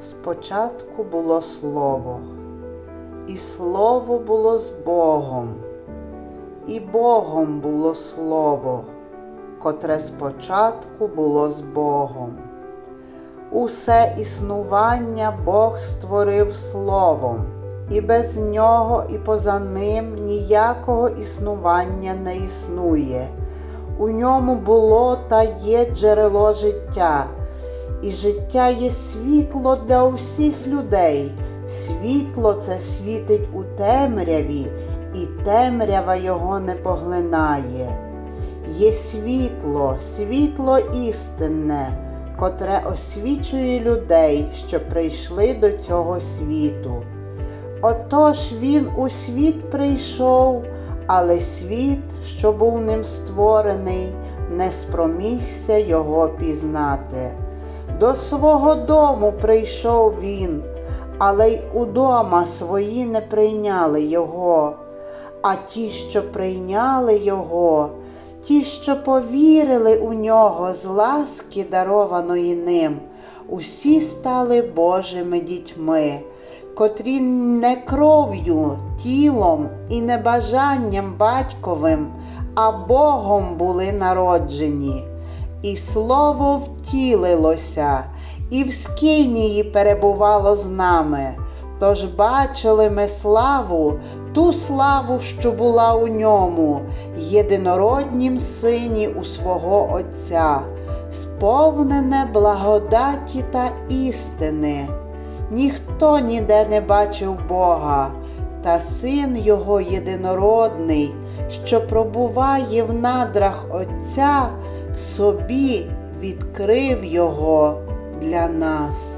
Спочатку було Слово, і Слово було з Богом, і Богом було Слово, котре спочатку було з Богом. Усе існування Бог створив Словом, і без нього і поза ним ніякого існування не існує. У ньому було та є джерело життя, і життя є світло для усіх людей. Світло це світить у темряві, і темрява його не поглинає. Є світло, світло істинне, котре освічує людей, що прийшли до цього світу. Отож він у світ прийшов, але світ, що був ним створений, не спромігся його пізнати. До свого дому прийшов він, але й удома свої не прийняли його. А ті, що прийняли його, ті, що повірили у нього з ласки, дарованої ним, усі стали Божими дітьми, котрі не кров'ю, тілом і не бажанням батьковим, а Богом були народжені. І слово втілилося, і в скинії перебувало з нами. Тож бачили ми славу, ту славу, що була у ньому, єдинороднім сині у свого Отця, сповнене благодаті та істини. Ніхто ніде не бачив Бога, та син Його єдинородний, що пробуває в надрах Отця, собі відкрив Його для нас.